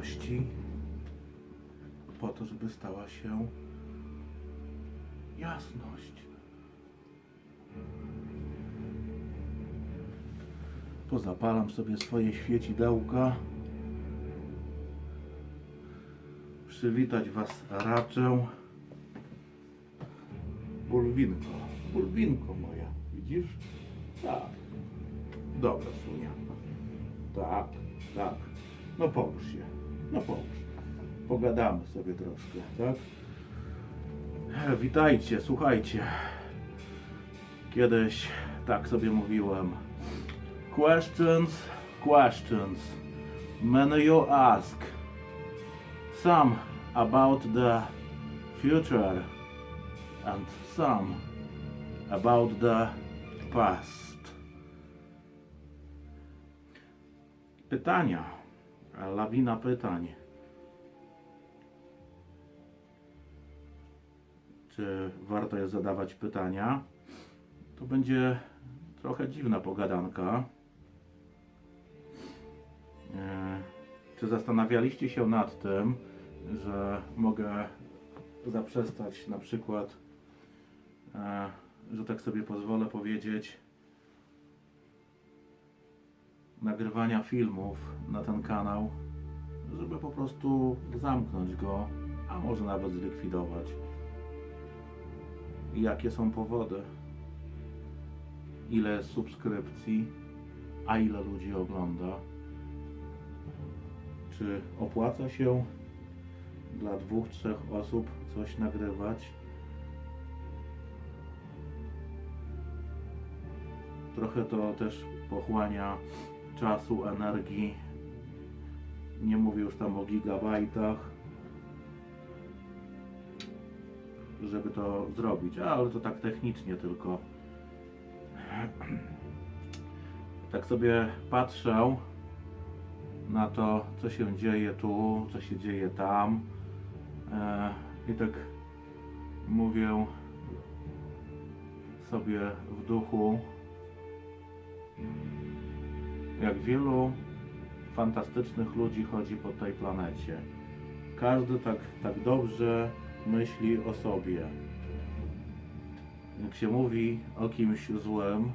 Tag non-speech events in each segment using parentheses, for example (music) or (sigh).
Ciemności po to, żeby stała się jasność. Pozapalam sobie swoje świecidełka. Przywitać Was raczę. Bulwinko, bulwinko moja, widzisz? Tak. Dobra, Sunia. Tak, tak. No połóż się. No połóż. Pogadamy sobie troszkę, tak? E, Witajcie, słuchajcie. Kiedyś tak sobie mówiłem. Questions, questions. Many you ask. Some about the future and some about the past. Pytania, lawina pytań. Czy warto jest zadawać pytania? To będzie trochę dziwna pogadanka. E, Czy zastanawialiście się nad tym, że mogę zaprzestać na przykład, e, że tak sobie pozwolę powiedzieć, nagrywania filmów na ten kanał, żeby po prostu zamknąć go, a może nawet zlikwidować. Jakie są powody? Ile subskrypcji, a ile ludzi ogląda? Czy opłaca się dla dwóch, trzech osób coś nagrywać? Trochę to też pochłania czasu, energii. Nie mówię już tam o gigabajtach, żeby to zrobić, ale to tak technicznie tylko. Tak sobie patrzę na to, co się dzieje tu, co się dzieje tam. E, I tak mówię sobie w duchu, jak wielu fantastycznych ludzi chodzi po tej planecie. Każdy tak, tak dobrze myśli o sobie. Jak się mówi o kimś złym,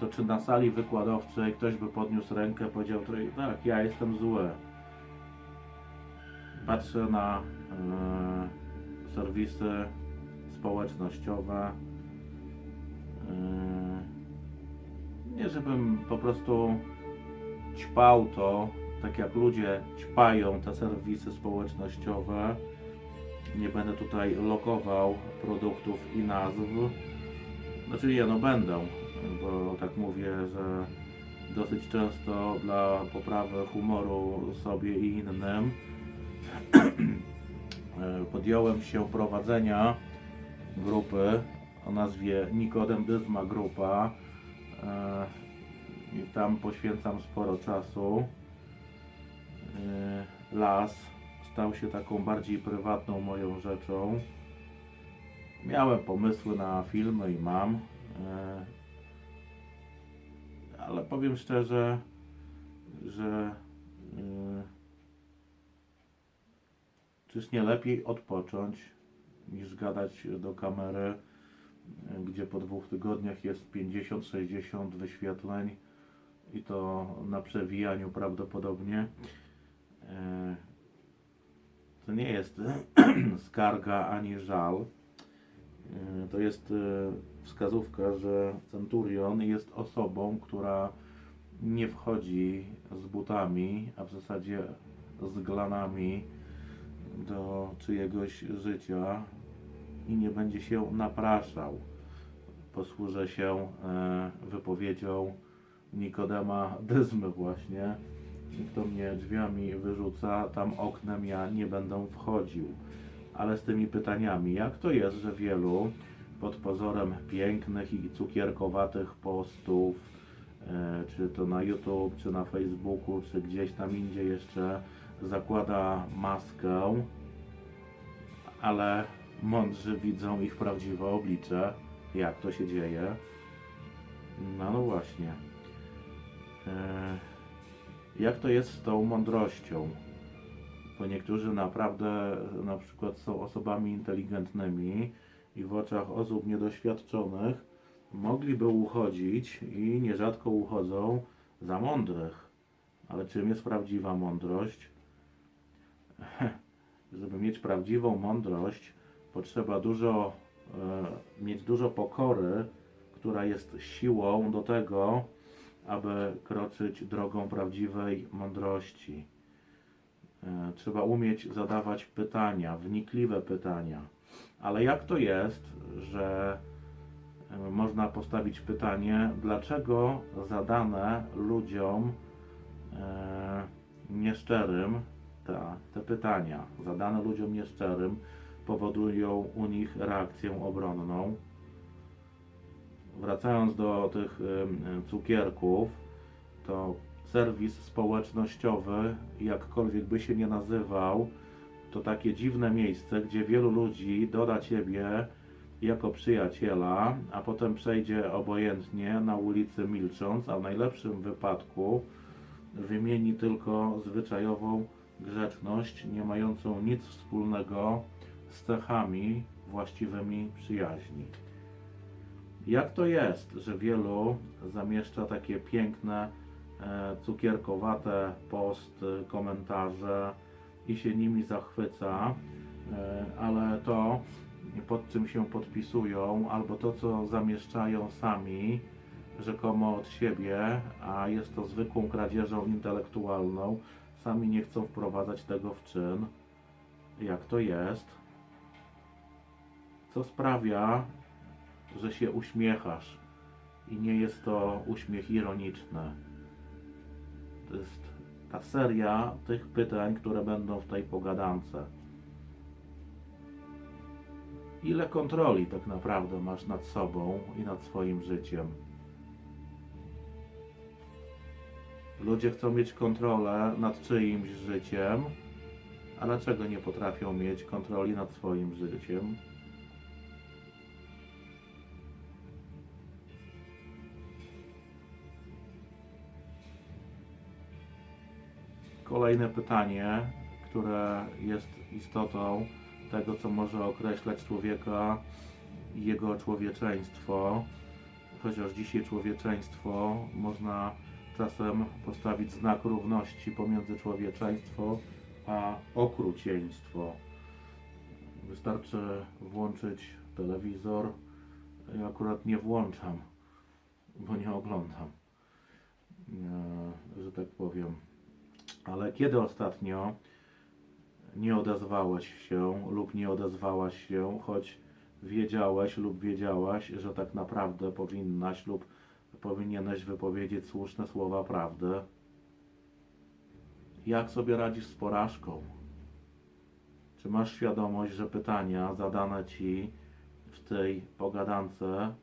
to czy na sali wykładowczej ktoś by podniósł rękę, powiedział, tak, ja jestem zły. Patrzę na e, serwisy społecznościowe. E, nie żebym po prostu ćpał to, tak jak ludzie ćpają te serwisy społecznościowe. Nie będę tutaj lokował produktów i nazw. Znaczy nie, no będę, bo tak mówię, że dosyć często dla poprawy humoru sobie i innym (clears throat) podjąłem się prowadzenia grupy o nazwie Nikodem Dyzma Grupa. E, I tam poświęcam sporo czasu. E, Las stał się taką bardziej prywatną moją rzeczą. Miałem pomysły na filmy i mam. E, Ale powiem szczerze, że czyż nie lepiej odpocząć niż gadać do kamery, gdzie po dwóch tygodniach jest 50-60 wyświetleń i to na przewijaniu prawdopodobnie. E, To nie jest (clears throat) skarga ani żal. E, To jest e, wskazówka, że Centurion jest osobą, która nie wchodzi z butami, a w zasadzie z glanami do czyjegoś życia i nie będzie się napraszał. Posłużę się e, wypowiedzią Nikodema Dyzmy właśnie. Kto mnie drzwiami wyrzuca, tam oknem ja nie będę wchodził. Ale z tymi pytaniami, jak to jest, że wielu pod pozorem pięknych i cukierkowatych postów, e, czy to na YouTube, czy na Facebooku, czy gdzieś tam indziej jeszcze zakłada maskę, ale mądrzy widzą ich prawdziwe oblicze, jak to się dzieje. No, no właśnie. E, Jak to jest z tą mądrością? Bo niektórzy naprawdę na przykład są osobami inteligentnymi i w oczach osób niedoświadczonych mogliby uchodzić i nierzadko uchodzą za mądrych. Ale czym jest prawdziwa mądrość? (laughs) Żeby mieć prawdziwą mądrość, potrzeba dużo, e, mieć dużo pokory, która jest siłą do tego, aby kroczyć drogą prawdziwej mądrości. E, Trzeba umieć zadawać pytania, wnikliwe pytania. Ale jak to jest, że e, można postawić pytanie, dlaczego zadane ludziom nieszczerym te, te pytania, zadane ludziom nieszczerym, powodują u nich reakcję obronną? Wracając do tych ym, cukierków, to serwis społecznościowy, jakkolwiek by się nie nazywał, to takie dziwne miejsce, gdzie wielu ludzi doda ciebie jako przyjaciela, a potem przejdzie obojętnie na ulicy milcząc, a w najlepszym wypadku wymieni tylko zwyczajową grzeczność, nie mającą nic wspólnego z cechami właściwymi przyjaźni. Jak to jest, że wielu zamieszcza takie piękne, e, cukierkowate posty, komentarze i się nimi zachwyca, e, ale to, pod czym się podpisują, albo to, co zamieszczają sami, rzekomo od siebie, a jest to zwykłą kradzieżą intelektualną, sami nie chcą wprowadzać tego w czyn. Jak to jest? Co sprawia, że się uśmiechasz i nie jest to uśmiech ironiczny. To jest ta seria tych pytań, które będą w tej pogadance. Ile kontroli tak naprawdę masz nad sobą i nad swoim życiem? Ludzie chcą mieć kontrolę nad czyimś życiem, a dlaczego nie potrafią mieć kontroli nad swoim życiem? Kolejne pytanie, które jest istotą tego, co może określać człowieka i jego człowieczeństwo. Chociaż dzisiaj człowieczeństwo można czasem postawić znak równości pomiędzy człowieczeństwo a okrucieństwo. Wystarczy włączyć telewizor. Ja akurat nie włączam, bo nie oglądam, e, że tak powiem. Ale kiedy ostatnio nie odezwałeś się lub nie odezwałaś się, choć wiedziałeś lub wiedziałaś, że tak naprawdę powinnaś lub powinieneś wypowiedzieć słuszne słowa prawdy? Jak sobie radzisz z porażką? Czy masz świadomość, że pytania zadane ci w tej pogadance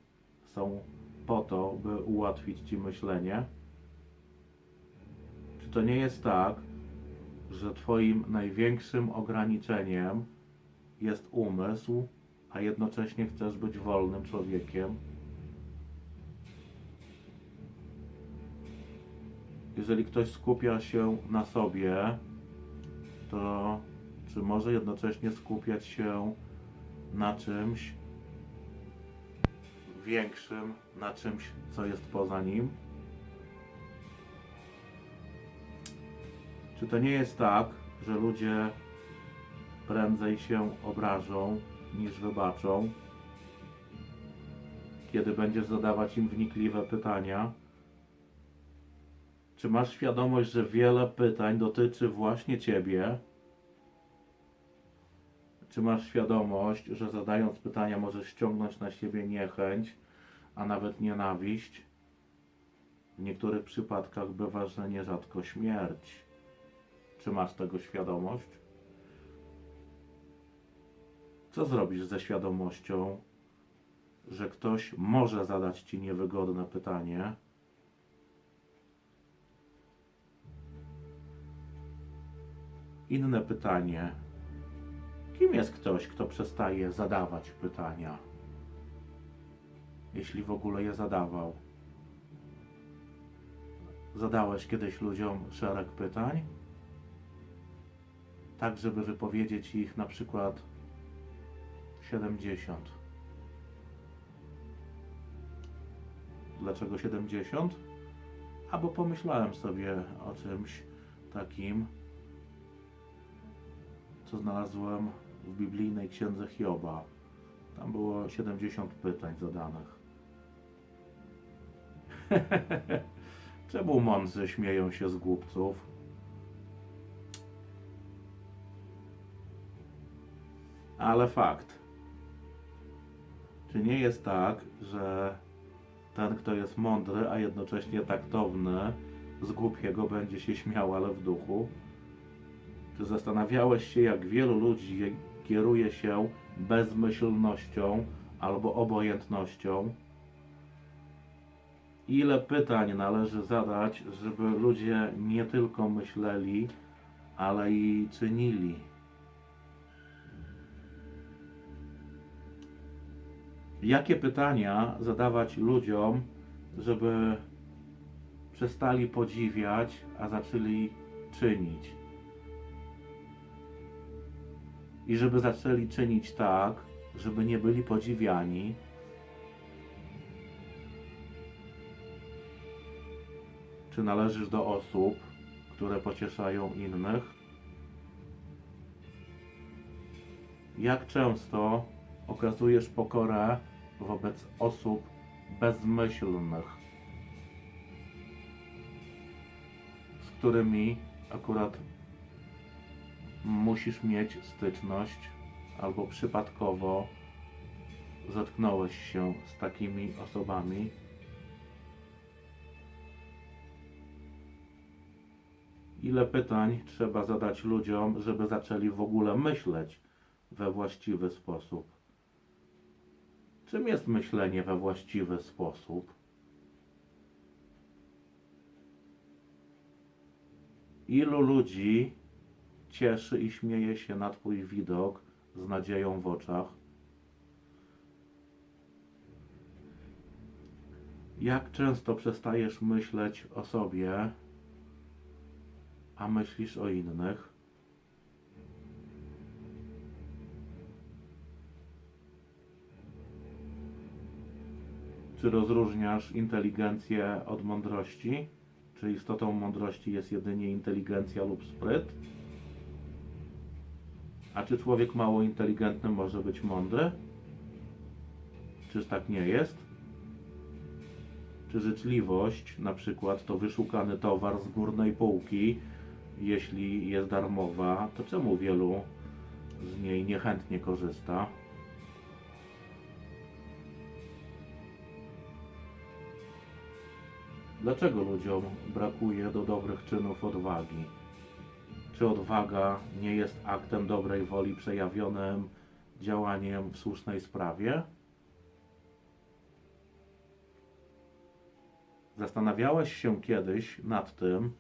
są po to, by ułatwić ci myślenie? To nie jest tak, że Twoim największym ograniczeniem jest umysł, a jednocześnie chcesz być wolnym człowiekiem? Jeżeli ktoś skupia się na sobie, to czy może jednocześnie skupiać się na czymś większym, na czymś, co jest poza nim? Czy to nie jest tak, że ludzie prędzej się obrażą niż wybaczą, kiedy będziesz zadawać im wnikliwe pytania? Czy masz świadomość, że wiele pytań dotyczy właśnie ciebie? Czy masz świadomość, że zadając pytania możesz ściągnąć na siebie niechęć, a nawet nienawiść? W niektórych przypadkach bywa, że nierzadko śmierć. Czy masz tego świadomość? Co zrobisz ze świadomością, że ktoś może zadać ci niewygodne pytanie? Inne pytanie. Kim jest ktoś, kto przestaje zadawać pytania? Jeśli w ogóle je zadawał. Zadałeś kiedyś ludziom szereg pytań, tak żeby wypowiedzieć ich na przykład 70. Dlaczego 70? Albo pomyślałem sobie o czymś takim, co znalazłem w biblijnej księdze Hioba. Tam było 70 pytań zadanych. (laughs) Czemu mądrzy śmieją się z głupców? Ale fakt. Czy nie jest tak, że ten, kto jest mądry, a jednocześnie taktowny, z głupiego będzie się śmiał, ale w duchu? Czy zastanawiałeś się, jak wielu ludzi kieruje się bezmyślnością albo obojętnością? Ile pytań należy zadać, żeby ludzie nie tylko myśleli, ale i czynili? Jakie pytania zadawać ludziom, żeby przestali podziwiać, a zaczęli czynić? I żeby zaczęli czynić tak, żeby nie byli podziwiani, Czy należysz do osób, które pocieszają innych? Jak często okazujesz pokorę wobec osób bezmyślnych, z którymi akurat musisz mieć styczność, albo przypadkowo zetknąłeś się z takimi osobami? Ile pytań trzeba zadać ludziom, żeby zaczęli w ogóle myśleć we właściwy sposób? Czym jest myślenie we właściwy sposób? Ilu ludzi cieszy i śmieje się na Twój widok z nadzieją w oczach? Jak często przestajesz myśleć o sobie, a myślisz o innych? Czy rozróżniasz inteligencję od mądrości? Czy istotą mądrości jest jedynie inteligencja lub spryt? A czy człowiek mało inteligentny może być mądry? Czyż tak nie jest? Czy życzliwość, na przykład, to wyszukany towar z górnej półki, jeśli jest darmowa, to czemu wielu z niej niechętnie korzysta? Dlaczego ludziom brakuje do dobrych czynów odwagi? Czy odwaga nie jest aktem dobrej woli przejawionym działaniem w słusznej sprawie? Zastanawiałeś się kiedyś nad tym,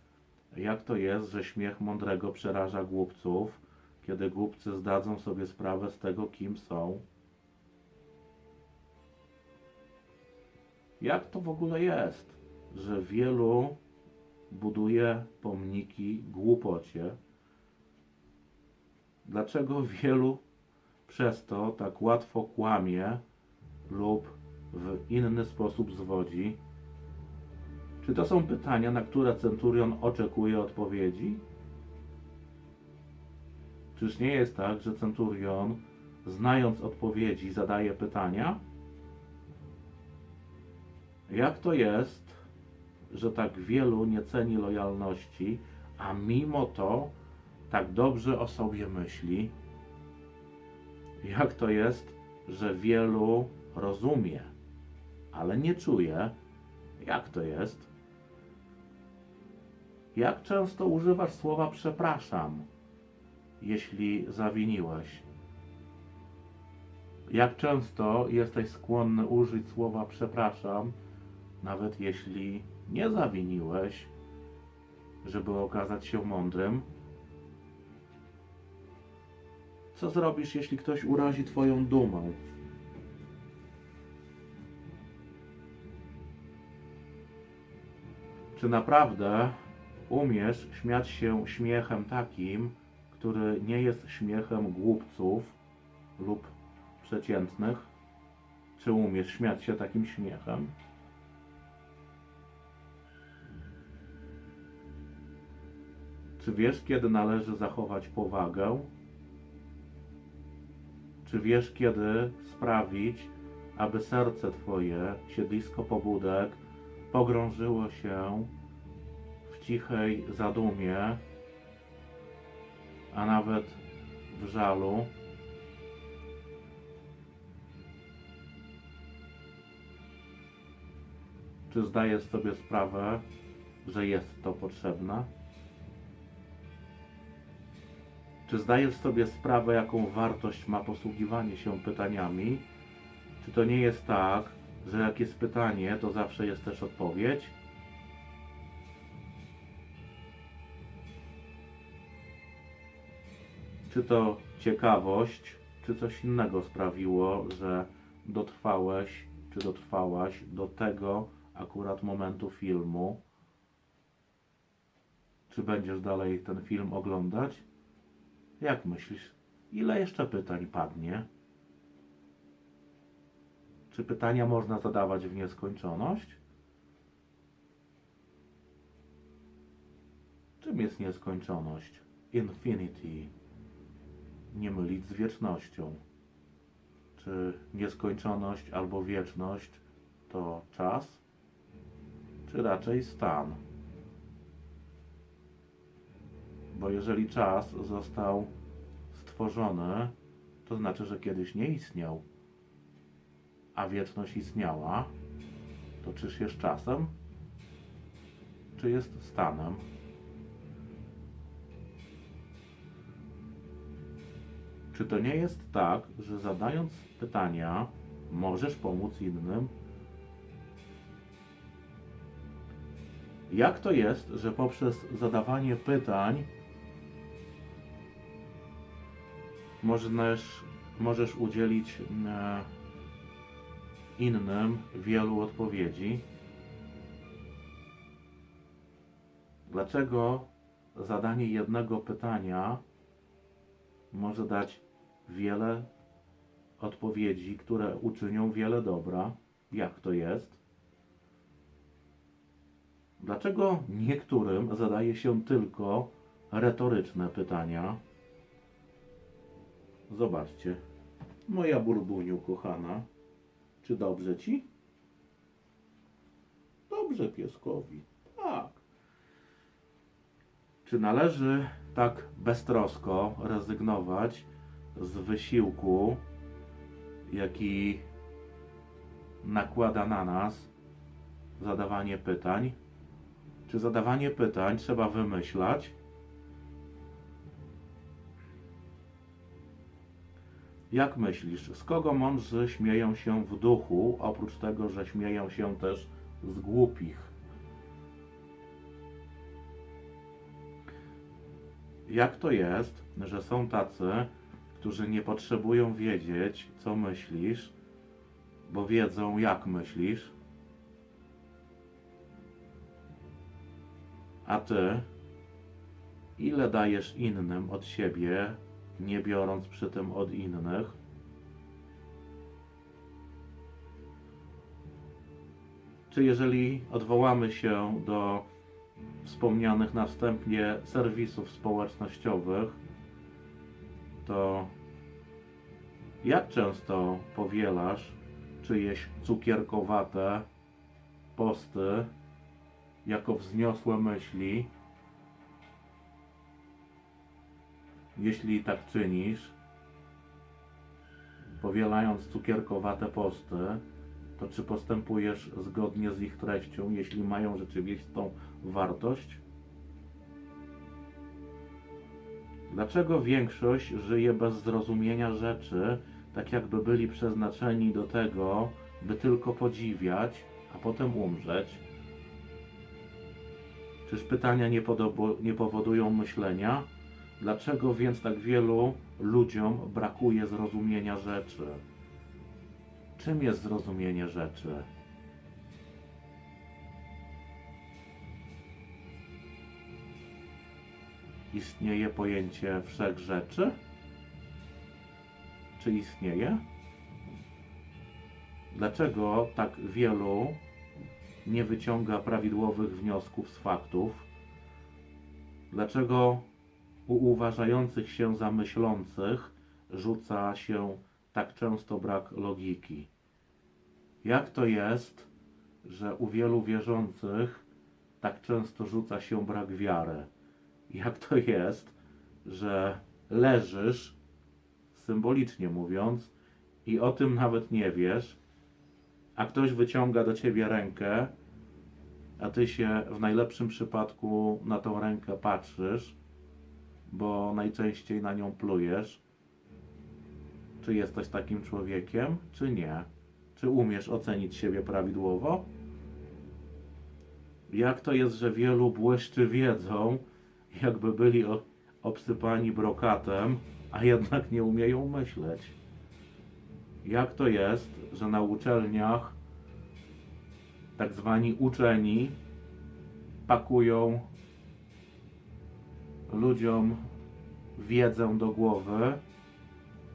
jak to jest, że śmiech mądrego przeraża głupców, kiedy głupcy zdadzą sobie sprawę z tego, kim są? Jak to w ogóle jest, że wielu buduje pomniki głupocie? Dlaczego wielu przez to tak łatwo kłamie lub w inny sposób zwodzi? Czy to są pytania, na które centurion oczekuje odpowiedzi? Czyż nie jest tak, że centurion, znając odpowiedzi, zadaje pytania? Jak to jest, że tak wielu nie ceni lojalności, a mimo to tak dobrze o sobie myśli? Jak to jest, że wielu rozumie, ale nie czuje? Jak to jest? Jak często używasz słowa przepraszam, jeśli zawiniłeś? Jak często jesteś skłonny użyć słowa przepraszam, nawet jeśli nie zawiniłeś, żeby okazać się mądrym? Co zrobisz, jeśli ktoś urazi Twoją dumę? Czy naprawdę umiesz śmiać się śmiechem takim, który nie jest śmiechem głupców lub przeciętnych? Czy umiesz śmiać się takim śmiechem? Czy wiesz, kiedy należy zachować powagę? Czy wiesz, kiedy sprawić, aby serce Twoje, siedlisko pobudek, pogrążyło się w cichej zadumie, a nawet w żalu? Czy zdajesz sobie sprawę, że jest to potrzebne? Czy zdajesz sobie sprawę, jaką wartość ma posługiwanie się pytaniami? Czy to nie jest tak, że jak jest pytanie, to zawsze jest też odpowiedź? Czy to ciekawość, czy coś innego sprawiło, że dotrwałeś, czy dotrwałaś do tego akurat momentu filmu? Czy będziesz dalej ten film oglądać? Jak myślisz, ile jeszcze pytań padnie? Czy pytania można zadawać w nieskończoność? Czym jest nieskończoność? Infinity. Nie mylić z wiecznością. Czy nieskończoność albo wieczność to czas? Czy raczej stan? Bo jeżeli czas został stworzony, to znaczy, że kiedyś nie istniał, a wieczność istniała, to czyż jest czasem, czy jest stanem? Czy to nie jest tak, że zadając pytania, możesz pomóc innym? Jak to jest, że poprzez zadawanie pytań możesz, możesz udzielić e, innym wielu odpowiedzi? Dlaczego zadanie jednego pytania może dać wiele odpowiedzi, które uczynią wiele dobra? Jak to jest? Dlaczego niektórym zadaje się tylko retoryczne pytania? Zobaczcie. Moja burbuniu kochana. Czy dobrze ci? Dobrze pieskowi. Tak. Czy należy tak beztrosko rezygnować z wysiłku, jaki nakłada na nas zadawanie pytań? Czy zadawanie pytań trzeba wymyślać? Jak myślisz, z kogo mądrzy śmieją się w duchu, oprócz tego, że śmieją się też z głupich? Jak to jest, że są tacy, którzy nie potrzebują wiedzieć, co myślisz, bo wiedzą, jak myślisz? A ty, ile dajesz innym od siebie, nie biorąc przy tym od innych? Czy jeżeli odwołamy się do wspomnianych na wstępie serwisów społecznościowych, to jak często powielasz czyjeś cukierkowate posty jako wzniosłe myśli? Jeśli tak czynisz, powielając cukierkowate posty, to czy postępujesz zgodnie z ich treścią, jeśli mają rzeczywistą wartość? Dlaczego większość żyje bez zrozumienia rzeczy, tak jakby byli przeznaczeni do tego, by tylko podziwiać, a potem umrzeć? Czyż pytania nie, nie powodują myślenia? Dlaczego więc tak wielu ludziom brakuje zrozumienia rzeczy? Czym jest zrozumienie rzeczy? istnieje pojęcie wszechrzeczy? Czy istnieje? Dlaczego tak wielu nie wyciąga prawidłowych wniosków z faktów? Dlaczego u uważających się za myślących rzuca się tak często brak logiki? Jak to jest, że u wielu wierzących tak często rzuca się brak wiary? Jak to jest, że leżysz, symbolicznie mówiąc, i o tym nawet nie wiesz, a ktoś wyciąga do ciebie rękę, a ty się w najlepszym przypadku na tą rękę patrzysz, bo najczęściej na nią plujesz. Czy jesteś takim człowiekiem, czy nie? Czy umiesz ocenić siebie prawidłowo? Jak to jest, że wielu błyszczy wiedzą, jakby byli obsypani brokatem, a jednak nie umieją myśleć? Jak to jest, że na uczelniach tak zwani uczeni pakują ludziom wiedzę do głowy,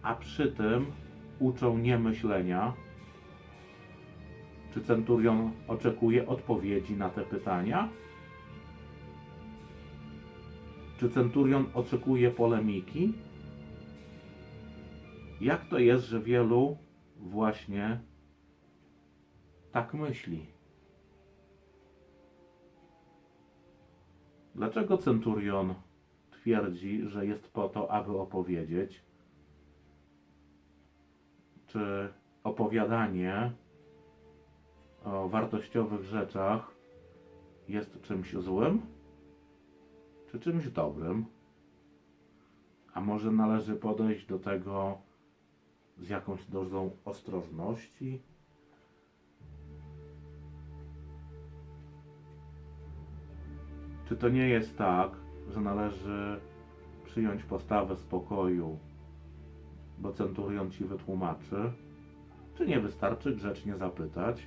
a przy tym uczą niemyślenia? Czy centurion oczekuje odpowiedzi na te pytania? Czy centurion oczekuje polemiki? Jak to jest, że wielu właśnie tak myśli? Dlaczego centurion twierdzi, że jest po to, aby opowiedzieć? Czy opowiadanie o wartościowych rzeczach jest czymś złym, czy czymś dobrym? A może należy podejść do tego z jakąś dozą ostrożności? Czy to nie jest tak, że należy przyjąć postawę spokoju, bo centurion ci wytłumaczy? Czy nie wystarczy grzecznie zapytać?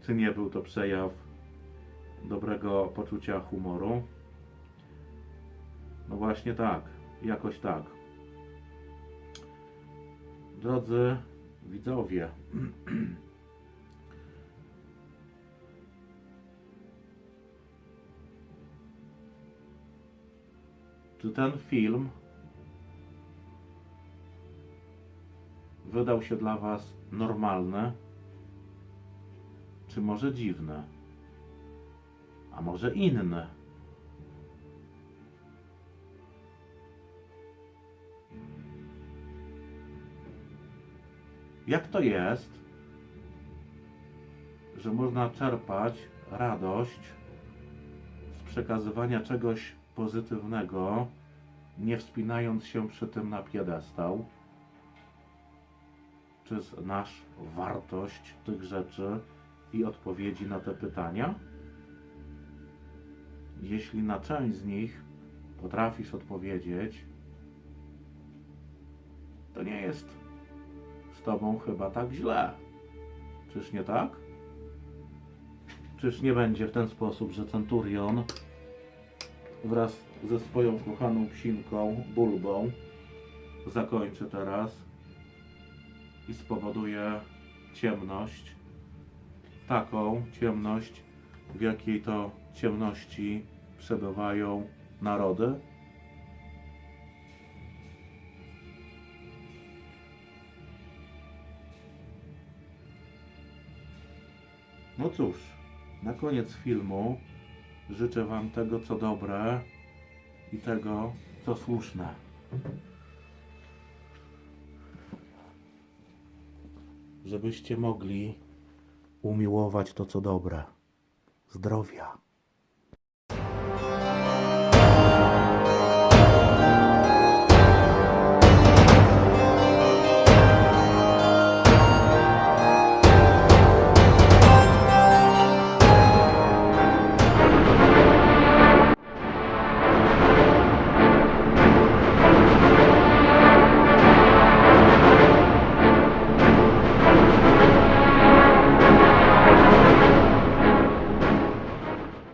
Czy nie był to przejaw dobrego poczucia humoru? No właśnie tak, jakoś tak. Drodzy widzowie, (clears throat) czy ten film wydał się dla Was normalny, czy może dziwny, a może inny? Jak to jest, że można czerpać radość z przekazywania czegoś pozytywnego, nie wspinając się przy tym na piedestał? Czy znasz wartość tych rzeczy i odpowiedzi na te pytania? Jeśli na część z nich potrafisz odpowiedzieć, to nie jest z tobą chyba tak źle. Czyż nie tak? Czyż nie będzie w ten sposób, że centurion wraz ze swoją kochaną psinką, bulbą, zakończy teraz i spowoduje ciemność, taką ciemność, w jakiej to ciemności przebywają narody? No cóż, na koniec filmu życzę Wam tego, co dobre i tego, co słuszne. Żebyście mogli umiłować to, co dobre. Zdrowia.